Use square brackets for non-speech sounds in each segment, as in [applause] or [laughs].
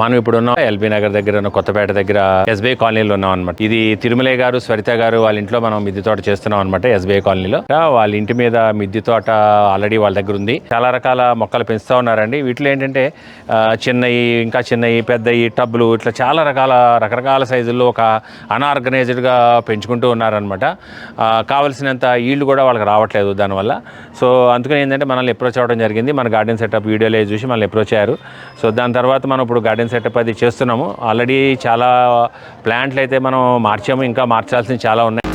మనం ఇప్పుడు ఉన్నాం ఎల్బీ నగర్ దగ్గర ఉన్న కొత్తపేట దగ్గర ఎస్బీఐ కాలనీలో ఉన్నాం అనమాట ఇది తిరుమలే గారు స్వరిత గారు వాళ్ళ ఇంట్లో మనం మిద్దె తోట చేస్తున్నాం అనమాట ఎస్బీఐ కాలనీలో. వాళ్ళ ఇంటి మీద మిద్ది తోట ఆల్రెడీ వాళ్ళ దగ్గర ఉంది. చాలా రకాల మొక్కలు పెంచుతూ ఉన్నారండి. వీటిలో ఏంటంటే చిన్నవి ఇంకా చిన్నవి పెద్దవి టబ్బులు ఇట్లా చాలా రకాల రకరకాల సైజుల్లో ఒక అన్ఆర్గనైజ్డ్గా పెంచుకుంటూ ఉన్నారనమాట కావలసినంత ఈళ్ళు కూడా వాళ్ళకి రావట్లేదు దానివల్ల. సో అందుకని ఏంటంటే మనల్ని అప్రోచ్ అవ్వడం జరిగింది. మన గార్డెన్ సెటప్ వీడియోలో చూసి మనల్ని అప్రోచ్ అయ్యారు. సో దాని తర్వాత మనం ఇప్పుడు గార్డెన్ సెటప్ అది చేస్తున్నాము. ఆల్రెడీ చాలా ప్లాంట్లు అయితే మనం మార్చాము ఇంకా మార్చాల్సిన చాలా ఉన్నాయి.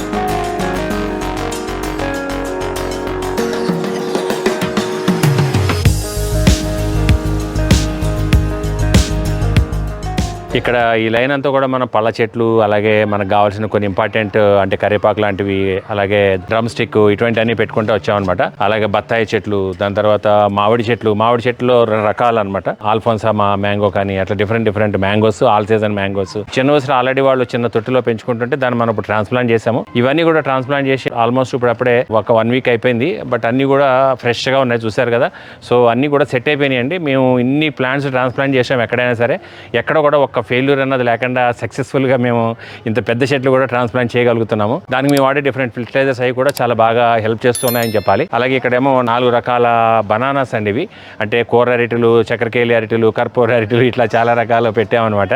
ఇక్కడ ఈ లైన్ అంతా కూడా మన పళ్ళ చెట్లు అలాగే మనకు కావాల్సిన కొన్ని ఇంపార్టెంట్ అంటే కరివేపాకు లాంటివి అలాగే డ్రమ్ స్టిక్ ఇటువంటి అన్ని పెట్టుకుంటూ వచ్చామన్నమాట. అలాగే బత్తాయి చెట్లు దాని తర్వాత మామిడి చెట్లు మామిడి చెట్లు రకాలు అనమాట ఆల్ఫోన్సామా మ్యాంగో కానీ అట్లా different different mangoes all season mangoes. చిన్న వయసులో ఆల్రెడీ వాళ్ళు చిన్న తొట్టిలో పెంచుకుంటుంటే దాన్ని మనం ఇప్పుడు ట్రాన్స్ప్లాంట్ చేసాము ఇవన్నీ కూడా ట్రాన్స్ప్లాంట్ చేసి ఆల్మోస్ట్ ఇప్పుడు అప్పుడే ఒక వన్ వీక్ అయిపోయింది. బట్ అన్ని కూడా ఫ్రెష్గా ఉన్నాయి చూసారు కదా. సో అన్ని కూడా సెట్ అయిపోయినాయండి. మేము ఇన్ని ప్లాంట్స్ ట్రాన్స్ప్లాంట్ చేసాం ఎక్కడైనా సరే. ఎక్కడ కూడా ఒక్క ఫెయిల్యూర్ అన్నది లేకుండా సక్సెస్ఫుల్గా మేము ఇంత పెద్ద చెట్లు కూడా ట్రాన్స్ప్లాంట్ చేయగలుగుతున్నాము. దానికి మేము వాడే డిఫరెంట్ ఫిల్టరైజర్స్ అవి కూడా చాలా బాగా హెల్ప్ చేస్తున్నాయని చెప్పాలి. అలాగే ఇక్కడేమో నాలుగు రకాల బనానాస్ అండి ఇవి. అంటే కూర అరిటెలు చక్కెరకేలి అరిటెలు కర్పూర అరిటెలు ఇట్లా చాలా రకాలు పెట్టామన్నమాట.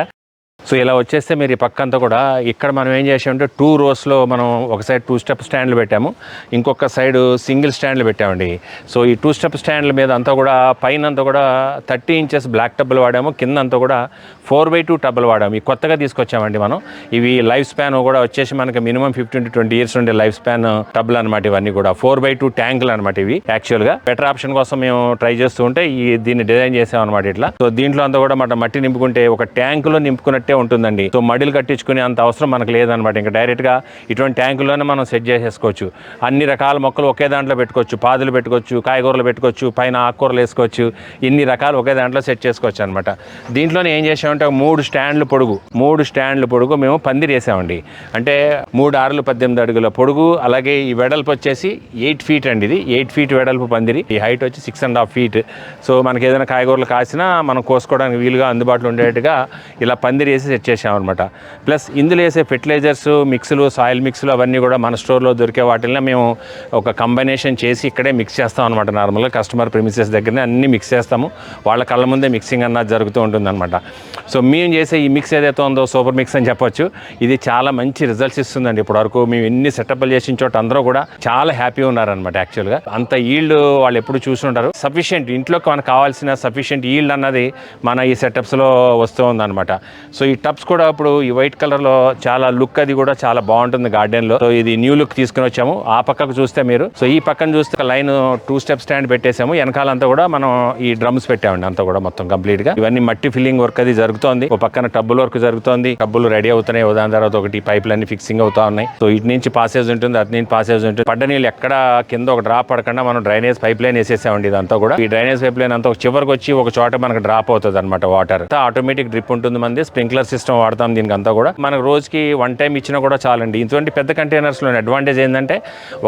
సో ఇలా వచ్చేస్తే మీరు ఈ పక్కంతా కూడా ఇక్కడ మనం ఏం చేసామంటే టూ రోస్లో మనం ఒక సైడ్ టూ స్టెప్ స్టాండ్లు పెట్టాము. ఇంకొక సైడ్ సింగిల్ స్టాండ్లు పెట్టామండి. సో ఈ టూ స్టెప్ స్టాండ్ల మీద అంతా కూడా పైన అంతా కూడా థర్టీ ఇంచెస్ బ్లాక్ టబ్బులు వాడాము. కింద అంతా కూడా ఫోర్ బై టూ టబ్బులు వాడాము. ఈ కొత్తగా తీసుకొచ్చామండి మనం. ఇవి లైఫ్ స్పాన్ కూడా వచ్చేసి మనకి minimum fifteen to twenty years ఉండే లైఫ్ స్పాన్ టబ్బులు అనమాట ఇవన్నీ కూడా. ఫోర్ బై టూ ట్యాంకులు అనమాట ఇవి యాక్చువల్గా బెటర్ ఆప్షన్ కోసం మేము ట్రై చేస్తూ ఉంటే ఈ దీన్ని డిజైన్ చేసాం అనమాట ఇట్లా. సో దీంట్లో అంతా కూడా మన మట్టి నింపుకుంటే ఒక ట్యాంకులో నింపుకున్నట్టే ఉంటుందండి. సో మడిలు కట్టించుకునే అంత అవసరం మనకు లేదనమాట. ఇంకా డైరెక్ట్గా ఇటువంటి ట్యాంకులోనే మనం సెట్ చేసేసుకోవచ్చు. అన్ని రకాల మొక్కలు ఒకే దాంట్లో పెట్టుకోవచ్చు. పాదులు పెట్టుకోవచ్చు కాయగూరలు పెట్టుకోవచ్చు పైన ఆకుకూరలు వేసుకోవచ్చు. ఇన్ని రకాలు ఒకే దాంట్లో సెట్ చేసుకోవచ్చు అనమాట. దీంట్లోనే ఏం చేసామంటే మూడు స్టాండ్లు పొడుగు మూడు స్టాండ్లు పొడుగు మేము పందిరి వేసామండి. అంటే మూడు ఆరులు పద్దెనిమిది అడుగుల పొడుగు అలాగే ఈ వెడల్పు వచ్చేసి ఎయిట్ ఫీట్ అండి ఇది. ఎయిట్ ఫీట్ వెడల్పు పందిరి. ఈ హైట్ వచ్చి six and half feet. So మనకి ఏదైనా కాయగూరలు కాసినా మనం కోసుకోవడానికి వీలుగా అందుబాటులో ఉండేట్టుగా ఇలా పందిరి వేసి సెట్ చేసామన్నమాట ప్లస్ ఇందులో వేసే ఫెర్టిలైజర్స్ మిక్స్లు సాయిల్ మిక్స్లు అవన్నీ కూడా మన స్టోర్లో దొరికే వాటిని మేము ఒక కంబైనేషన్ చేసి ఇక్కడే మిక్స్ చేస్తాం అనమాట నార్మల్గా కస్టమర్ ప్రిమిసెస్ దగ్గరనే అన్ని మిక్స్ చేస్తాము. వాళ్ళ కళ్ళ ముందే మిక్సింగ్ అన్నది జరుగుతూ ఉంటుందన్నమాట. సో మేము చేసే ఈ మిక్స్ ఏదైతే ఉందో సూపర్ మిక్స్ అని చెప్పొచ్చు ఇది చాలా మంచి రిజల్ట్స్ ఇస్తుందండి. ఇప్పటివరకు మేము ఎన్ని సెటప్లు చేసిన చోట అందరూ కూడా చాలా హ్యాపీ ఉన్నారనమాట యాక్చువల్గా అంత ఈల్డ్ వాళ్ళు ఎప్పుడు చూసుంటారు. సఫిషియెంట్ ఇంట్లోకి మనకు కావాల్సిన సఫిషియెంట్ ఈల్డ్ అన్నది మన ఈ సెటప్స్లో వస్తూ ఉందన్నమాట. సో ఈ టబ్స్ కూడా ఇప్పుడు ఈ వైట్ కలర్లో చాలా లుక్ అది కూడా చాలా బాగుంటుంది గార్డెన్లో సో ఇది న్యూ లుక్ తీసుకుని వచ్చాము. ఆ పక్కకు చూస్తే మీరు. సో ఈ పక్కన చూస్తే లైన్ టూ స్టెప్ స్టాండ్ పెట్టేసాము. వెనకాలంతా కూడా మనం ఈ డ్రమ్స్ పెట్టామండి అంతా కూడా మొత్తం కంప్లీట్గా. ఇవన్నీ మట్టి ఫిల్లింగ్ వర్క్ అది జరుగుతోంది. ఒక పక్కన టబ్బుల వర్క్ జరుగుతోంది. టబ్బులు రెడీ అవుతున్నాయి. దాని తర్వాత ఒకటి పైపులు అన్ని ఫిక్సింగ్ అవుతా ఉన్నాయి. సో ఇటు నుంచి పాసేజ్ ఉంటుంది అటు నుంచి పాసేజ్ ఉంటుంది. పడ్డ నీళ్ళు ఎక్కడ కింద ఒక డ్రాప్ పడకుండా మనం డ్రైనేజ్ పైప్ లైన్ వేసేసామండి ఇదంతా కూడా. ఈ డ్రైనేజ్ పైప్ లైన్ అంతా ఒక చివరికి వచ్చి ఒక చోట మనకు డ్రాప్ అవుతుంది అనమాట వాటర్ ఆటోమేటిక్ డ్రిప్ ఉంటుంది మంది. స్ప్రింక్లర్ సిస్టమ్ వాడతాం దీనికి అంతా కూడా. మనకు రోజుకి వన్ టైం ఇచ్చినా కూడా చాలండి. ఇటువంటి పెద్ద కంటైనర్స్లో అడ్వాంటేజ్ ఏంటంటే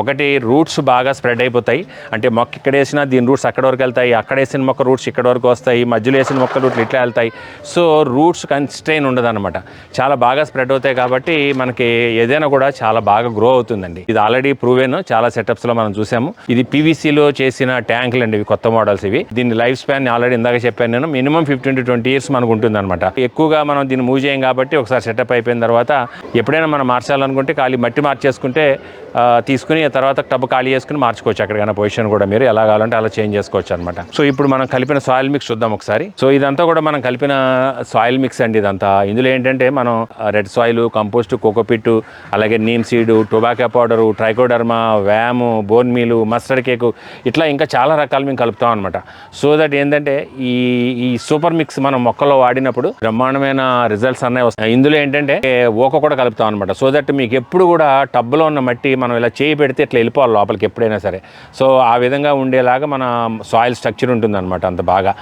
ఒకటి రూట్స్ బాగా స్ప్రెడ్ అయిపోతాయి. అంటే మొక్క ఇక్కడ వేసినా దీని రూట్స్ అక్కడ వరకు వెళ్తాయి. అక్కడ వేసిన మొక్క రూట్స్ ఇక్కడ వరకు వస్తాయి. మధ్యలో వేసిన మొక్క రూట్లు ఇట్లా వెళ్తాయి. సో రూట్స్ కన్స్ట్రెయిన్ ఉండదన్నమాట. చాలా బాగా స్ప్రెడ్ అవుతాయి కాబట్టి మనకి ఏదైనా కూడా చాలా బాగా గ్రో అవుతుందండి. ఇది ఆల్రెడీ ప్రూవెన్ చాలా సెటప్స్లో మనం చూసాము. ఇది పీవీసీలో చేసిన ట్యాంకులు అండి ఇవి కొత్త మోడల్స్ ఇవి. దీని లైఫ్ స్పాన్ ఆల్రెడీ ఇందాక చెప్పాను నేను minimum fifteen to twenty years మనకు ఉంటుంది అనమాట ఎక్కువగా మనం దీన్ని మూవ్ చేయం కాబట్టి ఒకసారి సెటప్ అయిపోయిన తర్వాత ఎప్పుడైనా మనం మార్చాలనుకుంటే ఖాళీ మట్టి మార్చేసుకుంటే తీసుకుని తర్వాత టబ్ ఖాళీ చేసుకుని మార్చుకోవచ్చు ఎక్కడికైనా పొజిషన్ కూడా మీరు. ఎలా కావాలంటే అలా చేంజ్ చేసుకోవచ్చు అనమాట సో ఇప్పుడు మనం కలిపిన సాయిల్ మిక్స్ చూద్దాం ఒకసారి. సో ఇదంతా కూడా మనం కలిపిన సాయిల్ మిక్స్ అండి ఇదంతా. ఇందులో ఏంటంటే మనం రెడ్ సాయిల్ కంపోస్ట్ కోకోపిట్ అలాగే neem seed tobacco powder trichoderma వ్యాము bone meal mustard cake ఇట్లా ఇంకా చాలా రకాలు మేము కలుపుతాం అనమాట సో దట్ ఏంటంటే ఈ ఈ సూపర్ మిక్స్ మనం మొక్కలో వాడినప్పుడు బ్రహ్మాండమైన రిజల్ట్స్ అన్నీ వస్తాయి. ఇందులో ఏంటంటే ఓక కూడా కలుపుతాం అనమాట సో దట్ మీకు ఎప్పుడు కూడా టబ్లో ఉన్న మట్టి మనం ఇలా చేయి పెడితే ఇట్లా వెళ్ళిపోవాలి లోపలికి ఎప్పుడైనా సరే. సో ఆ విధంగా ఉండేలాగా మన సాయిల్ స్ట్రక్చర్ ఉంటుందన్నమాట అంత బాగా.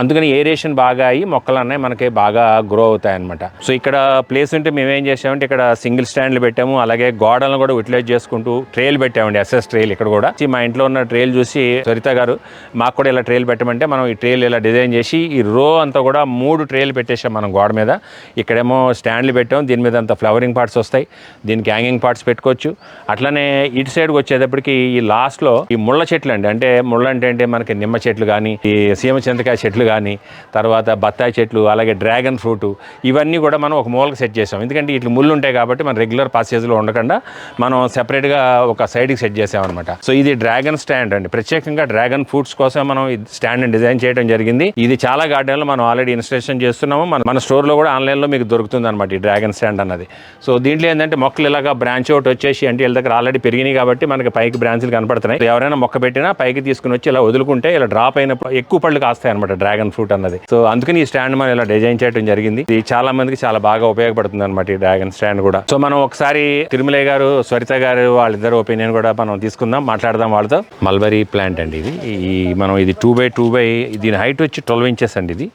అందుకని ఏరియేషన్ బాగా అయ్యి మొక్కలు అన్నీ మనకి బాగా గ్రో అవుతాయి అనమాట సో ఇక్కడ ప్లేస్ ఉంటే మేము ఏం చేసామంటే ఇక్కడ సింగిల్ స్టాండ్లు పెట్టాము. అలాగే గోడలను కూడా యూటిలైజ్ చేసుకుంటూ ట్రైల్ పెట్టామండి ఎస్ఎస్ ట్రైల్ ఇక్కడ కూడా. మా ఇంట్లో ఉన్న ట్రైల్ చూసి సరిత గారు మాకు కూడా ఇలా ట్రైల్ పెట్టమంటే మనం ఈ ట్రైల్ ఇలా డిజైన్ చేసి ఈ రో అంతా కూడా మూడు ట్రైల్ పెట్టేసాం మనం గోడ మీద. ఇక్కడేమో స్టాండ్లు పెట్టాం దీని మీద అంత ఫ్లవరింగ్ పార్ట్స్ వస్తాయి దీనికి హ్యాంగింగ్ పార్ట్స్ పెట్టుకోవచ్చు. అట్లనే ఇటు సైడ్కి వచ్చేటప్పటికి ఈ లాస్ట్లో ఈ ముళ్ళ చెట్లు అండి. అంటే ముళ్ళ అంటే అంటే మనకి నిమ్మ చెట్లు కానీ ఈ సీమ చింతకాయ చెట్లు కానీ తర్వాత బత్తాయి చెట్లు అలాగే డ్రాగన్ ఫ్రూట్ ఇవన్నీ కూడా మనం ఒక మూలకు సెట్ చేసాం. ఎందుకంటే ఇట్లా ముళ్ళు ఉంటాయి కాబట్టి మనం రెగ్యులర్ పాసేజ్లో ఉండకుండా మనం సెపరేట్గా ఒక సైడ్కి సెట్ చేసాం అనమాట సో ఇది డ్రాగన్ స్టాండ్ అండి. ప్రత్యేకంగా డ్రాగన్ ఫ్రూట్స్ కోసం మనం స్టాండ్ డిజైన్ చేయడం జరిగింది. ఇది చాలా గార్డెన్లో మనం ఆల్రెడీ ఇన్స్టలేషన్ చేస్తున్నాము. మన మన స్టోర్లో కూడా ఆన్లైన్లో మీకు దొరుకుతుంది అనమాట ఈ డ్రాగన్ స్టాండ్ అన్నది. సో దీంట్లో ఏంటంటే మొక్కలు ఇలాగా బ్రాంచ్ అవుట్ వచ్చేసి అంటే వీళ్ళ దగ్గర ఆల్రెడీ పెరిగినాయి కాబట్టి మనకి పైకి బ్రాంచ్లు కనపడుతున్నాయి. ఎవరైనా మొక్క పెట్టినా పైకి తీసుకుని వచ్చి ఇలా వదులుకుంటే ఇలా డ్రాప్ అయినప్పుడు ఎక్కువ పళ్ళు కాస్తాయి అనమాట డ్రాగన్ ఫ్రూట్ అన్నది. సో అందుకని ఈ స్టాండ్ మనం ఇలా డిజైన్ చేయడం జరిగింది. ఇది చాలా మందికి చాలా బాగా ఉపయోగపడుతుంది అనమాట ఈ డ్రాగన్ స్టాండ్ కూడా. సో మనం ఒకసారి తిరుమలయ్య గారు స్వరిత గారు వాళ్ళిద్దరు ఒపీనియన్ కూడా మనం తీసుకుందాం మాట్లాడదాం వాళ్ళతో. మల్బరీ ప్లాంట్ అండి ఇది. ఈ మనం ఇది టూ బై టూ బై దీని హైట్ వచ్చి ట్వెల్వ్ ఇంచెస్ అండి ఇది.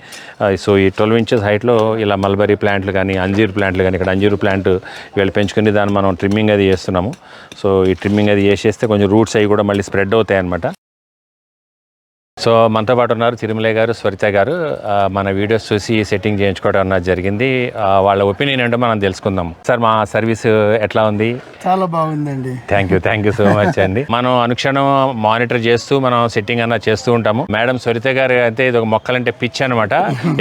సో ఈ ట్వెల్వ్ ఇంచెస్ హైట్లో ఇలా మల్బరీ ప్లాంట్లు కానీ అంజీర్ ప్లాంట్లు కానీ ఇక్కడ అంజీరు ప్లాంట్ వీళ్ళు పెంచుకుని దాన్ని మనం ట్రిమ్మింగ్ అది చేస్తున్నాము. సో ఈ ట్రిమ్మింగ్ అది చేసేస్తే కొంచెం రూట్స్ అవి కూడా మళ్ళీ స్ప్రెడ్ అవుతాయి అనమాట సో మనతో పాటు ఉన్నారు తిరుమలయ్య గారు స్వరిత గారు. మన వీడియోస్ చూసి సెట్టింగ్ చేయించుకోవడం అన్నది జరిగింది. వాళ్ళ ఒపీనియన్ ఏంటో మనం తెలుసుకుందాం. సార్ మా సర్వీస్ ఎట్లా ఉంది? చాలా బాగుందండి. Thank you thank you so much అండి. మనం అనుక్షణం మానిటర్ చేస్తూ మనం సెట్టింగ్ అన్న చేస్తూ ఉంటాము. మేడం సరిత గారు అయితే ఇది ఒక మొక్కలంటే పిచ్ అనమాట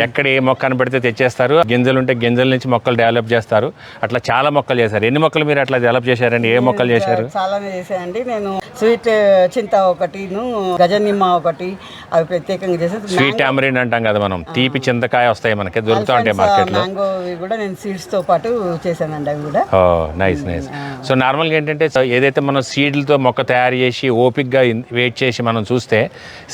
ఎక్కడ ఏ మొక్క కనపడితే తెచ్చేస్తారు. గింజలు ఉంటే గింజల నుంచి మొక్కలు డెవలప్ చేస్తారు. అట్లా చాలా మొక్కలు చేశారు. ఎన్ని మొక్కలు మీరు అట్లా డెవలప్ చేశారండి? ఏ మొక్కలు చేశారు? చాలానే చేశానండి. నేను స్వీట్ చింత ఒకటిను గజనిమ్మ ఒకటి అవి ప్రత్యేకంగా స్వీట్ టామరిన్ అంటాం కదా మనం. తీపి చింతకాయ వస్తాయి మనకి దొరుకుతూ ఉంటాయి మార్కెట్లో మ్యాంగో కూడా నేను సీడ్స్తో పాటు చేశానండి అవి కూడా. ఓ నైస్ నైస్ సో నార్మల్గా ఏంటంటే ఏదైతే మనం సీడ్లతో మొక్క తయారు చేసి ఓపిక్గా వెయిట్ చేసి మనం చూస్తే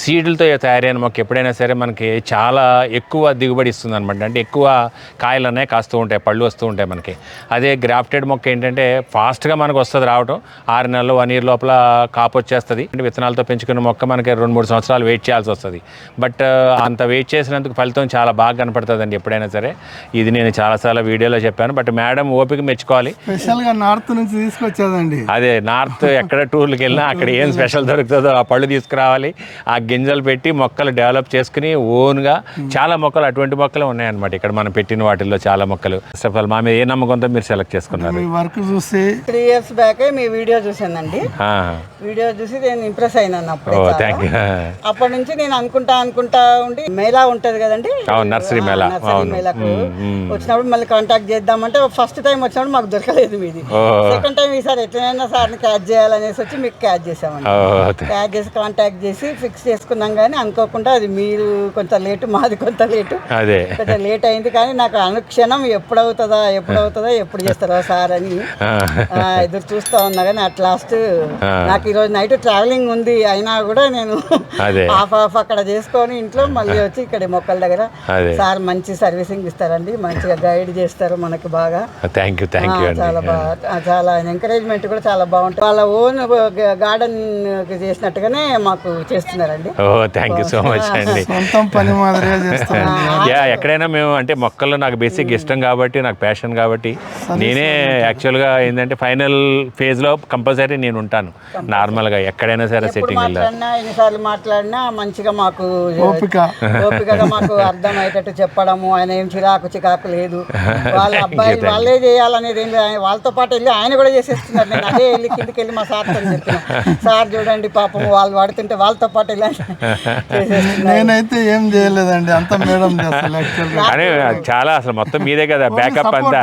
సీడ్లతో తయారైన మొక్క ఎప్పుడైనా సరే మనకి చాలా ఎక్కువ దిగుబడి ఇస్తుంది అనమాట అంటే ఎక్కువ కాయలు అనేవి కాస్తూ ఉంటాయి పళ్ళు వస్తూ ఉంటాయి మనకి. అదే గ్రాఫ్టెడ్ మొక్క ఏంటంటే ఫాస్ట్గా మనకు వస్తుంది రావటం. ఆరు నెలలు వన్ ఇయర్ లోపల కాపు వచ్చేస్తుంది. అంటే విత్తనాలతో పెంచుకున్న మొక్క మనకి రెండు మూడు సంవత్సరాలు వెయిట్ చేయాల్సి వస్తుంది. బట్ అంత వెయిట్ చేసినందుకు ఫలితం చాలా బాగా కనపడుతుందండి ఎప్పుడైనా సరే. ఇది నేను చాలాసార్లు వీడియోలో చెప్పాను. బట్ మేడం ఓపిక మెచ్చుకోవాలి. స్పెషల్గా నార్త్ నుంచి తీసుకొచ్చేదండి. అదే నార్త్ ఎక్కడ టూర్లకు వెళ్ళినా అక్కడ ఏం స్పెషల్ దొరుకుతుందో ఆ పళ్ళు తీసుకురావాలి. ఆ గింజలు పెట్టి మొక్కలు డెవలప్ చేసుకుని ఓన్గా చాలా మొక్కలు అటువంటి మొక్కలు ఉన్నాయన్నమాట. ఇక్కడ మనం పెట్టిన వాటిల్లో చాలా మొక్కలు. ఫస్ట్ ఆఫ్ ఆల్ మా మీద ఏ నమ్మకంతో మీరు సెలెక్ట్ చేసుకున్నారు. మీ వర్క్ చూసి త్రీ ఇయర్స్ బ్యాక్ మీ వీడియో చూశానండి. ఆ. వీడియో చూసి నేను ఇంప్రెస్ అయినాను ఓ అప్పుడే యూ అప్పటి నుంచి నేను అనుకుంటా అనుకుంటా ఉండి మేళా ఉంటది కదండి నర్సరీ మేళా. ఆ. మేళాకు. వచ్చినప్పుడు మళ్ళీ కాంటాక్ట్ చేద్దామంటే ఫస్ట్ టైం వచ్చినప్పుడు మాకు దొరకలేదు మీది. సెకండ్ టైం ఈసారి ఎట్లయినా సార్ని క్యాచ్ చేయాలనేసి వచ్చి మీకు క్యాచ్ చేసామండి క్యాచ్ చేసి కాంటాక్ట్ చేసి ఫిక్స్ చేసుకున్నాం కానీ అనుకోకుండా అది మీరు కొంత లేటు మాది కొంత లేటు కొంచెం లేట్ అయింది కానీ నాకు అనుక్షణం ఎప్పుడు అవుతుందా ఎప్పుడు అవుతుందా ఎప్పుడు చేస్తారా సార్ అని ఆ. ఆ, ఎదురు చూస్తా ఉన్నా కానీ అట్ లాస్ట్ నాకు ఈరోజు నైట్ ట్రావెలింగ్ ఉంది అయినా కూడా నేను అదే. హాఫ్ హాఫ్ అక్కడ చేసుకొని ఇంట్లో మళ్ళీ వచ్చి ఇక్కడ మొక్కల దగ్గర అదే. సార్ మంచి సర్వీసింగ్ ఇస్తారండి. మంచిగా గైడ్ చేస్తారు మనకి బాగా. థ్యాంక్ యూ థ్యాంక్ యూ చాలా బాగా చాలా ఎంకరేజ్మెంట్ కూడా చాలా బాగుంటుంది. వాళ్ళ ఓన్ గార్డెన్ చేసినట్టుగానే మాకు చేస్తున్నారండి. ఓ థ్యాంక్ యూ సో మచ్ అండి. [laughs] సొంతం పని యా ఎక్కడైనా మేము అంటే మొక్కలు నాకు బేసిక్ ఇష్టం కాబట్టి నాకు ప్యాషన్ కాబట్టి నేనే యాక్చువల్గా ఏంటంటే ఫైనల్ ఫేజ్లో కంపల్సరీ నేను ఉంటాను. నార్మల్గా ఎక్కడైనా సరే సెట్టింగ్ ఎన్నిసార్లు మాట్లాడినా మంచిగా మాకు ఓపిక. ఓపికగా మాకు అర్థమయ్యేటట్టు చెప్పడము ఆయన ఏం చిరాకు చికాకు లేదు. [laughs] వాళ్ళ అబ్బాయి వాళ్ళే చేయాలనేది ఏం లేదు. ఆయన వాళ్ళతో పాటు వెళ్ళి ఆయన కూడా చేసేస్తున్నారు. నేను అదే వెళ్ళి కిందకి వెళ్ళి మా సార్తో చెప్పిన. [laughs] సార్ చూడండి పాపం వాళ్ళు పడుతుంటే వాళ్ళతో పాటు వెళ్ళి నేనైతే ఏం చేయలేదండి. అంత మేడం అనే చాలా అసలు మొత్తం మీదే కదా బ్యాకప్ అంతా.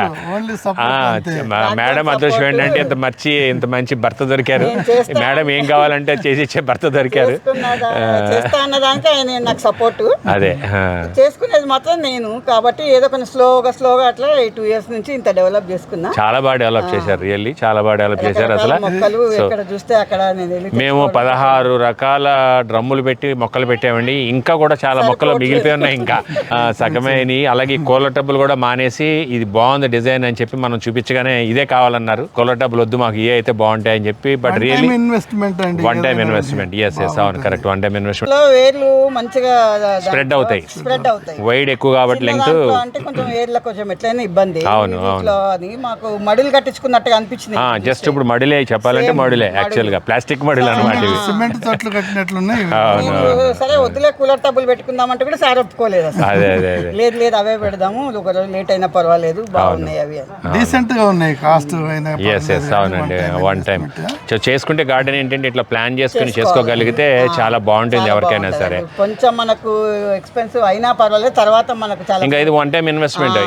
మేడం అదృష్టం ఏంటంటే ఇంత మంచి ఇంత మంచి భర్త దొరికారు. మేడం ఏం కావాలంటే చేసి ఇచ్చే భర్త దొరికారు. చేస్తా అన్న దానికి ఆయన నాకు సపోర్ట్ అదే. చేసుకునేది మాత్రం నేను. కాబట్టి ఏదో కొంచెం స్లోగా స్లోగా అట్లా ఈ టూ ఇయర్స్ నుంచి ఇంత డెవలప్ చేసుకున్నా. చాలా బాగా డెవలప్ చేశారు రియల్లీ చాలా బాగా డెవలప్ చేశారు అసలు. మొక్కలు ఎక్కడ చూస్తే అక్కడ నేను మేము పదహారు రకాల డ్రమ్ములు పెట్టి మొక్కలు పెట్టామండి. ఇంకా కూడా చాలా మొక్కలు మిగిలిపోయి ఉన్నాయి ఇంకా. సగమైనవి అలాగే కూలర్ టబ్బులు కూడా మానేసి ఇది బాగుంది డిజైన్ అని చెప్పి మనం చూపించగానే ఇదే కావాలన్నారు. కూలర్ టబ్బులు వద్దు మాకు ఏ అయితే బాగుంటాయి అని చెప్పి బట్ రియల్లీ ఇన్వెస్ట్మెంట్ అండి one time investment yes yes అవును కరెక్ట్ వన్ టైం ఇన్వెస్ట్మెంట్ లో వేర్లు మంచిగా స్ప్రెడ్ అవుతాయి. స్ప్రెడ్ అవుతాయి. వైడ్ ఎక్కువ కాబట్టి లెంగ్త్ అంటే కొంచెం వేర్ల కొంచెం ఎట్లయినా ఇబ్బంది. అవును, అని మాకు మడులు కట్టించుకున్నట్టుగా అనిపించింది. జస్ట్ ఇప్పుడు మడిలే చెప్పాలంటే మడిలే యాక్చువల్గా. ప్లాస్టిక్ మడిలు అనమాట సిమెంట్ తొట్లు కట్టినట్లున్నాయి నేను సరే వద్దులే కూలర్ టబ్బులు పెట్టుకుందామంటే కూడా సార్ ఒప్పుకోలేదు అసలు. అదే అదే అదే. లేదు లేదు అవే పెడదాము. ఒక రోజు లేట్ అయినా పర్వాలేదు బాగున్నాయి అవి. డీసెంట్గా ఉన్నాయి కాస్ట్ అయినా ఎస్ ఎస్ అవునండి. వన్ టైం చేసుకుంటే గార్డెన్ ఏంటంటే ఇట్లా ప్లాన్ చేసుకుని చేసుకోగలిగితే చాలా బాగుంటుంది ఎవరికైనా సరే. కొంచెం మనకు ఎక్స్పెన్సివ్ అయినా పర్వాలేదు తర్వాత మనకు చాలా ఇంకా ఇది వన్ టైం ఇన్వెస్ట్మెంట్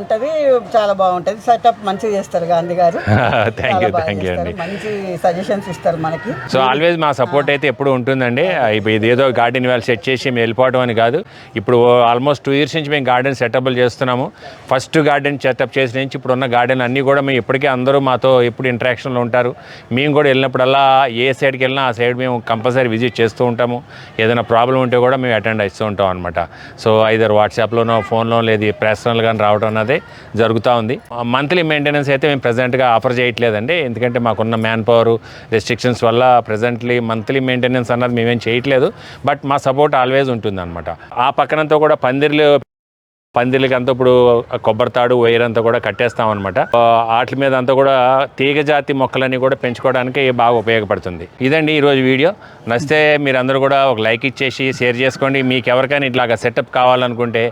ఉంటది చాలా బాగుంటది. సెటప్ మంచిగా చేస్తారు గాంధీ గారు. Thank you thank you. అండి. మంచి సజెషన్స్ ఇస్తారు మనకి. సో ఆల్వేస్ మా సపోర్ట్ అయితే ఎప్పుడు ఉంటుందండి. ఇప్పుడు ఇదేదో గార్డెన్ వాళ్ళు సెట్ చేసి మేము వెళ్ళిపోవడం అని కాదు. ఇప్పుడు ఆల్మోస్ట్ టూ ఇయర్స్ నుంచి మేము గార్డెన్ సెటప్లు చేస్తున్నాము. ఫస్ట్ గార్డెన్ సెటప్ చేసిన నుంచి ఇప్పుడు ఉన్న గార్డెన్ అన్నీ కూడా మేము ఇప్పటికీ అందరూ మాతో ఎప్పుడు ఇంటరాక్షన్లో ఉంటారు. మేము కూడా వెళ్ళినప్పుడల్లా ఏ సైడ్కి వెళ్ళినా ఆ సైడ్ మేము కంపల్సరీ విజిట్ చేస్తూ ఉంటాము. ఏదైనా ప్రాబ్లం ఉంటే కూడా మేము అటెండ్ ఇస్తూ ఉంటాం అనమాట సో ఐదర్ వాట్సాప్లోనో ఫోన్లో లేదు పర్సనల్ కానీ రావడం అన్నది జరుగుతూ ఉంది. మంత్లీ మెయింటెనెన్స్ అయితే మేము ప్రజెంట్గా ఆఫర్ చేయట్లేదండి. ఎందుకంటే మాకున్న మ్యాన్ పవర్ రెస్ట్రిక్షన్స్ వల్ల ప్రజెంట్లీ మంత్లీ మెయింటెనెన్స్ అన్నది మేమేం చేయట్లేదు. బట్ మా సపోర్ట్ ఆల్వేస్ ఉంటుంది అనమాట ఆ పక్కనంతా కూడా పందిర్లు పందిళ్ళకి అంతా ఇప్పుడు కొబ్బరి తాడు వైర్ అంతా కూడా కట్టేస్తాం అనమాట వాటి మీద అంతా కూడా తీగ జాతి మొక్కలన్నీ కూడా పెంచుకోవడానికి బాగా ఉపయోగపడుతుంది. ఇదండి ఈరోజు వీడియో. నచ్చితే మీరు అందరూ కూడా ఒక లైక్ ఇచ్చేసి షేర్ చేసుకోండి. మీకు ఎవరికైనా ఇట్లాగా సెటప్ కావాలనుకుంటే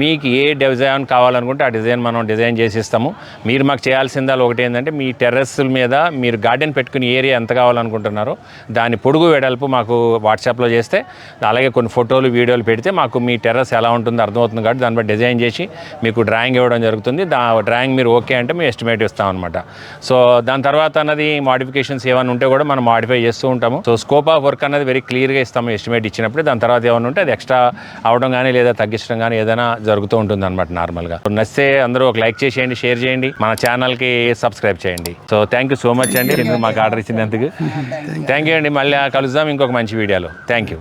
మీకు ఏ డిజైన్ కావాలనుకుంటే ఆ డిజైన్ మనం డిజైన్ చేసి ఇస్తాము మీరు మాకు చేయాల్సిందాలు ఒకటి ఏంటంటే మీ టెర్రస్ల మీద మీరు గార్డెన్ పెట్టుకునే ఏరియా ఎంత కావాలనుకుంటున్నారో దాని పొడుగు వెడల్పు మాకు వాట్సాప్లో చేస్తే అలాగే కొన్ని ఫోటోలు వీడియోలు పెడితే మాకు మీ టెర్రస్ ఎలా ఉంటుందో అర్థమవుతుంది కాబట్టి దాన్ని బట్టి డిజైన్ చేసి మీకు డ్రాయింగ్ ఇవ్వడం జరుగుతుంది. దా డ్రాయింగ్ మీరు ఓకే అంటే మేము ఎస్టిమేట్ ఇస్తాం అనమాట సో దాని తర్వాత అన్నది మాడిఫికేషన్స్ ఏమైనా ఉంటే కూడా మనం మాడిఫై చేస్తూ ఉంటాము. సో స్కోప్ ఆఫ్ వర్క్ అన్నది వెరీ క్లియర్గా ఇస్తాము ఎస్టిమేట్ ఇచ్చినప్పుడు. దాని తర్వాత ఏమైనా ఉంటే అది ఎక్స్ట్రా అవడం కానీ లేదా తగ్గించడం కానీ ఏదైనా జరుగుతూ ఉంటుంది అనమాట నార్మల్గా నచ్చితే అందరూ ఒక లైక్ చేసేయండి షేర్ చేయండి. మన ఛానల్కి సబ్స్క్రైబ్ చేయండి. So thank you so much అండి. మాకు ఆర్డర్ ఇచ్చినందుకు? [laughs] థ్యాంక్ యూ అండి. మళ్ళీ కలుద్దాం ఇంకొక మంచి వీడియోలో థ్యాంక్ యూ